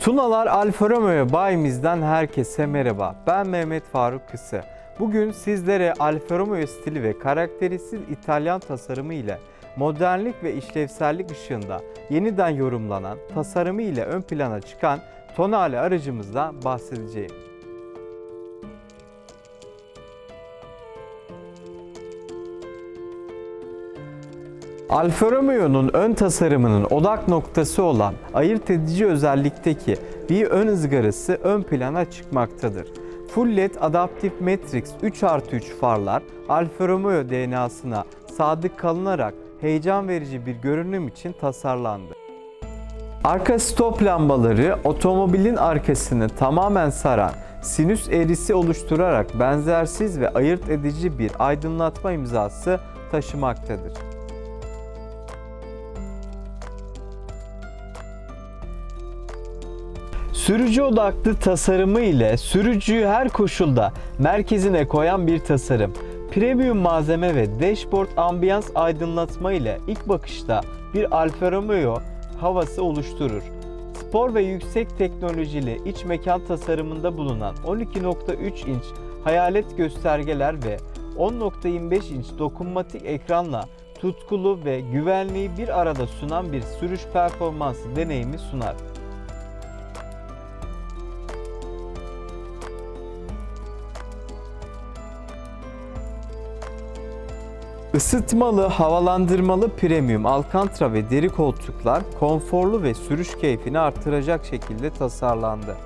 Tunalar Alfa Romeo bayimizden herkese merhaba. Ben Mehmet Faruk Kısı. Bugün sizlere Alfa Romeo stili ve karakteristik İtalyan tasarımı ile modernlik ve işlevsellik ışığında yeniden yorumlanan tasarımı ile ön plana çıkan Tonale aracımızdan bahsedeceğim. Alfa Romeo'nun ön tasarımının odak noktası olan ayırt edici özellikteki bir ön ızgarası ön plana çıkmaktadır. Full LED Adaptive Matrix 3 artı 3 farlar Alfa Romeo DNA'sına sadık kalınarak heyecan verici bir görünüm için tasarlandı. Arka stop lambaları otomobilin arkasını tamamen saran sinüs eğrisi oluşturarak benzersiz ve ayırt edici bir aydınlatma imzası taşımaktadır. Sürücü odaklı tasarımı ile sürücüyü her koşulda merkezine koyan bir tasarım. Premium malzeme ve dashboard ambiyans aydınlatma ile ilk bakışta bir Alfa Romeo havası oluşturur. Spor ve yüksek teknolojili iç mekan tasarımında bulunan 12.3 inç hayalet göstergeler ve 10.25 inç dokunmatik ekranla tutkulu ve güvenliği bir arada sunan bir sürüş performansı deneyimi sunar. Isıtmalı, havalandırmalı premium alkantra ve deri koltuklar konforlu ve sürüş keyfini artıracak şekilde tasarlandı.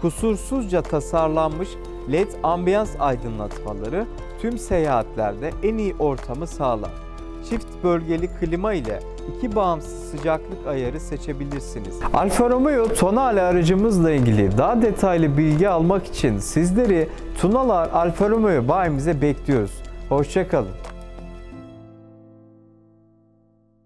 Kusursuzca tasarlanmış LED ambiyans aydınlatmaları tüm seyahatlerde en iyi ortamı sağlar. Çift bölgeli klima ile iki bağımsız sıcaklık ayarı seçebilirsiniz. Alfa Romeo Tonale aracımızla ilgili daha detaylı bilgi almak için sizleri Tunalar Alfa Romeo bayimize bekliyoruz. Hoşçakalın.